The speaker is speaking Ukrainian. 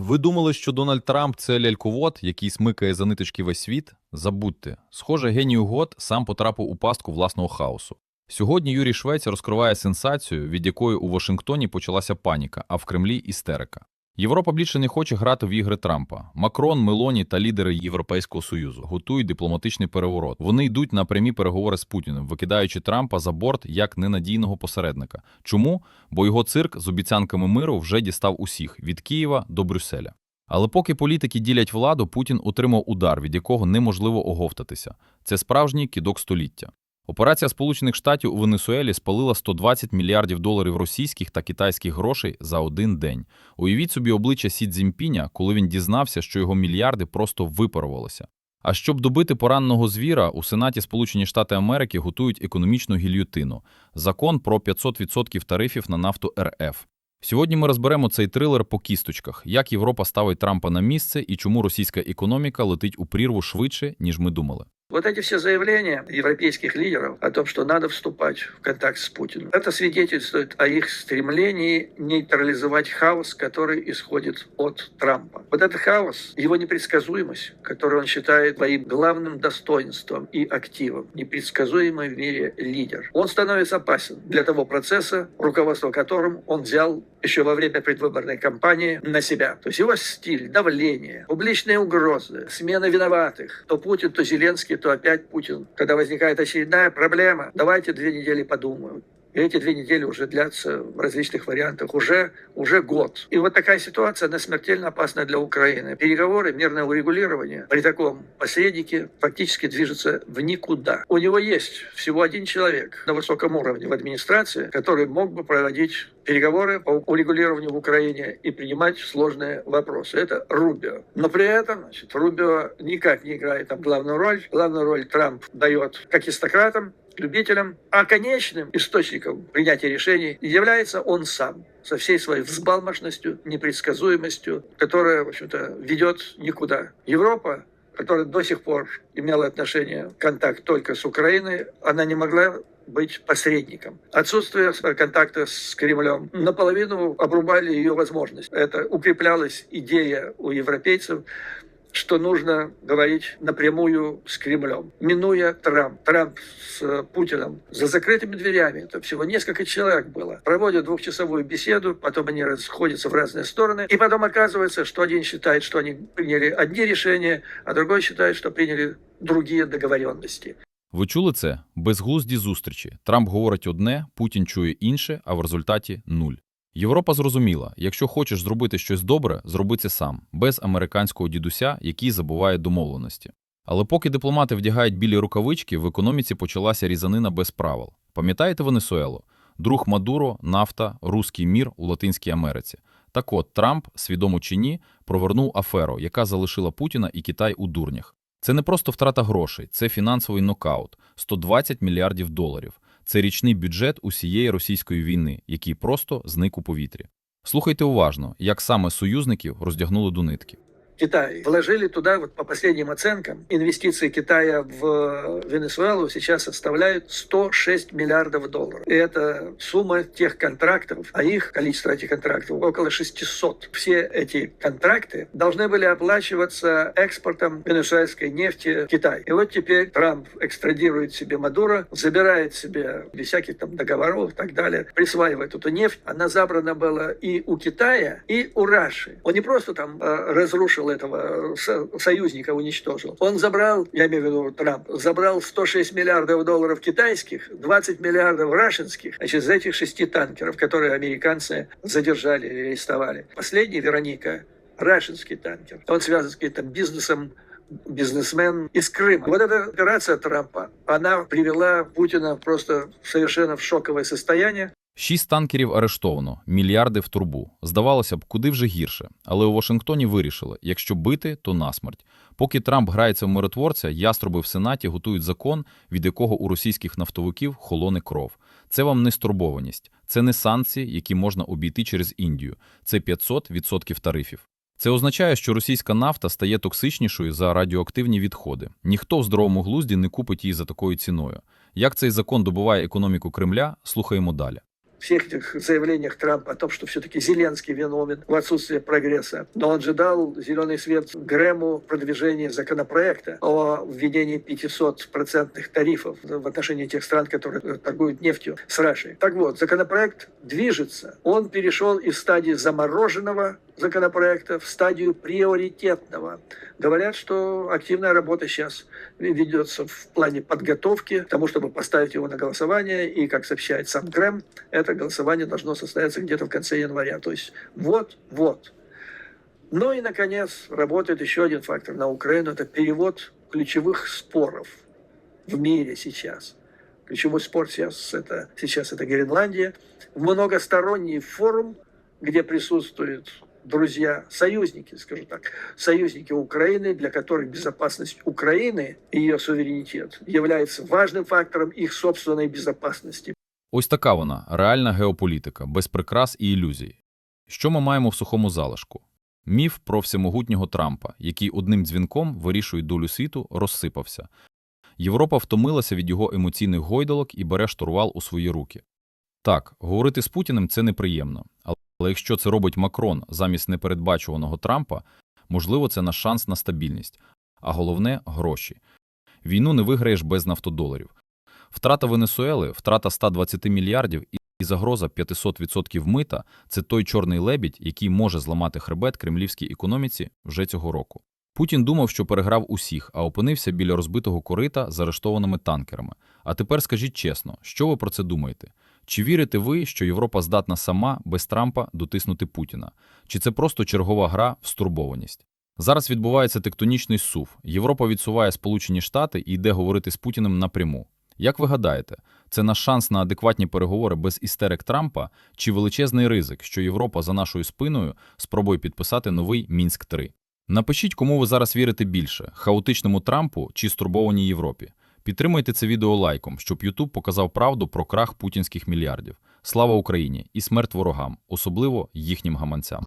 Ви думали, що Дональд Трамп це ляльковод, який смикає за ниточки весь світ? Забудьте. Схоже, геній угод сам потрапив у пастку власного хаосу. Сьогодні Юрій Швець розкриває сенсацію, від якої у Вашингтоні почалася паніка, а в Кремлі істерика. Європа більше не хоче грати в ігри Трампа. Макрон, Мелоні та лідери Європейського союзу готують дипломатичний переворот. Вони йдуть на прямі переговори з Путіним, викидаючи Трампа за борт як ненадійного посередника. Чому? Бо його цирк з обіцянками миру вже дістав усіх від Києва до Брюсселя. Але поки політики ділять владу, Путін отримав удар, від якого неможливо оговтатися. Це справжній кидок століття. Операція Сполучених Штатів у Венесуелі спалила 120 мільярдів доларів російських та китайських грошей за один день. Уявіть собі обличчя Сі Цзіньпіня, коли він дізнався, що його мільярди просто випарувалися. А щоб добити пораненого звіра, у Сенаті Сполучені Штати Америки готують економічну гільйотину – закон про 500% тарифів на нафту РФ. Сьогодні ми розберемо цей трилер по кісточках, як Європа ставить Трампа на місце і чому російська економіка летить у прірву швидше, ніж ми думали. Вот эти все заявления европейских лидеров о том, что надо вступать в контакт с Путиным, это свидетельствует о их стремлении нейтрализовать хаос, который исходит от Трампа. Вот этот хаос, его непредсказуемость, которую он считает своим главным достоинством и активом, непредсказуемый в мире лидер, он становится опасен для того процесса, руководство которым он взял еще во время предвыборной кампании на себя. То есть его стиль, давление, публичные угрозы, смена виноватых. То Путин, то Зеленский, то опять Путин. Когда возникает очередная проблема, давайте две недели подумаем. И эти две недели уже длятся в различных вариантах уже, уже год. И вот такая ситуация, она смертельно опасна для Украины. Переговоры, мирное урегулирование при таком посреднике фактически движутся в никуда. У него есть всего один человек на высоком уровне в администрации, который мог бы проводить переговоры по урегулированию в Украине и принимать сложные вопросы. Это Рубио. Но при этом значит, Рубио никак не играет там главную роль. Главную роль Трамп дает какистократам, любителям, а конечным источником принятия решений является он сам со всей своей взбалмошностью, непредсказуемостью, которая, в общем-то, ведет никуда. Европа, которая до сих пор имела отношение, контакт только с Украиной, она не могла быть посредником. Отсутствие контакта с Кремлем наполовину обрубали ее возможность. Это укреплялась идея у европейцев что нужно говорить напрямую с Кремлем, минуя Трамп. Трамп с Путиным за закрытыми дверями, это всего несколько человек было, проводят двухчасовую беседу, потом они расходятся в разные стороны, и потом оказывается, что один считает, что они приняли одни решения, а другой считает, что приняли другие договоренности. Ви чули це? Безглузді зустрічі. Трамп говорить одне, Путін чує інше, а в результаті нуль. Європа зрозуміла, якщо хочеш зробити щось добре, зроби це сам, без американського дідуся, який забуває домовленості. Але поки дипломати вдягають білі рукавички, в економіці почалася різанина без правил. Пам'ятаєте Венесуелу? Друг Мадуро, нафта, руський мір у Латинській Америці. Так от Трамп, свідомо чи ні, провернув аферу, яка залишила Путіна і Китай у дурнях. Це не просто втрата грошей, це фінансовий нокаут 120 мільярдів доларів. Це річний бюджет усієї російської війни, який просто зник у повітрі. Слухайте уважно, як саме союзників роздягнули до нитки. Китай. Вложили туда, вот по последним оценкам, инвестиции Китая в Венесуэлу сейчас составляют 106 миллиардов долларов. И это сумма тех контрактов, а их количество этих контрактов около 600. Все эти контракты должны были оплачиваться экспортом венесуэльской нефти в Китай. И вот теперь Трамп экстрадирует себе Мадуро, забирает себе без всяких там договоров и так далее, присваивает эту нефть. Она забрана была и у Китая, и у Раши. Он не просто там э, разрушил этого союзника уничтожил. Он забрал, я имею в виду Трамп, забрал 106 миллиардов долларов китайских, 20 миллиардов рашинских, значит, из этих шести танкеров, которые американцы задержали или арестовали. Последний, Вероника, рашинский танкер. Он связан с каким-то бизнесом бизнесмен из Крыма. Вот эта операция Трампа, она привела Путина просто совершенно в шоковое состояние. Шість танкерів арештовано, мільярди в турбу. Здавалося б, куди вже гірше. Але у Вашингтоні вирішили, якщо бити, то насмерть. Поки Трамп грається в миротворця, яструби в Сенаті готують закон, від якого у російських нафтовиків холоне кров. Це вам не стурбованість, це не санкції, які можна обійти через Індію. Це 500% тарифів. Це означає, що російська нафта стає токсичнішою за радіоактивні відходи. Ніхто в здоровому глузді не купить її за такою ціною. Як цей закон добуває економіку Кремля, слухаємо далі. Всех этих заявлениях Трампа о том, что все-таки Зеленский виновен в отсутствии прогресса. Но он же дал зеленый свет Грэму в законопроекта о введении 500% тарифов в отношении тех стран, которые торгуют нефтью с Рашей. Так вот, законопроект движется. Он перешел из стадии замороженного законопроекта в стадию приоритетного. Говорят, что активная работа сейчас ведется в плане подготовки к тому, чтобы поставить его на голосование. И, как сообщает сам Грэм, это голосование должно состояться где-то в конце января. То есть вот-вот. Ну и, наконец, работает еще один фактор на Украину. Это перевод ключевых споров в мире сейчас. Ключевой спор сейчас это, сейчас это Гренландия. Многосторонний форум, где присутствуют друзья, союзники, скажу так, союзники Украины, для которых безопасность Украины и ее суверенитет является важным фактором их собственной безопасности. Ось така вона реальна геополітика, без прикрас і ілюзій. Що ми маємо в сухому залишку? Міф про всемогутнього Трампа, який одним дзвінком вирішує долю світу, розсипався. Європа втомилася від його емоційних гойдалок і бере штурвал у свої руки. Так, говорити з Путіним це неприємно, але якщо це робить Макрон замість непередбачуваного Трампа, можливо, це наш шанс на стабільність, а головне – гроші. Війну не виграєш без нафтодоларів. Втрата Венесуели, втрата 120 мільярдів і загроза 500% мита – це той чорний лебідь, який може зламати хребет кремлівській економіці вже цього року. Путін думав, що переграв усіх, а опинився біля розбитого корита з арештованими танкерами. А тепер скажіть чесно, що ви про це думаєте? Чи вірите ви, що Європа здатна сама без Трампа дотиснути Путіна? Чи це просто чергова гра в стурбованість? Зараз відбувається тектонічний сув. Європа відсуває Сполучені Штати і йде говорити з Путіним напряму. Як ви гадаєте, це наш шанс на адекватні переговори без істерик Трампа чи величезний ризик, що Європа за нашою спиною спробує підписати новий Мінськ-3? Напишіть, кому ви зараз вірите більше – хаотичному Трампу чи стурбованій Європі. Підтримайте це відео лайком, щоб Ютуб показав правду про крах путінських мільярдів. Слава Україні і смерть ворогам, особливо їхнім гаманцям.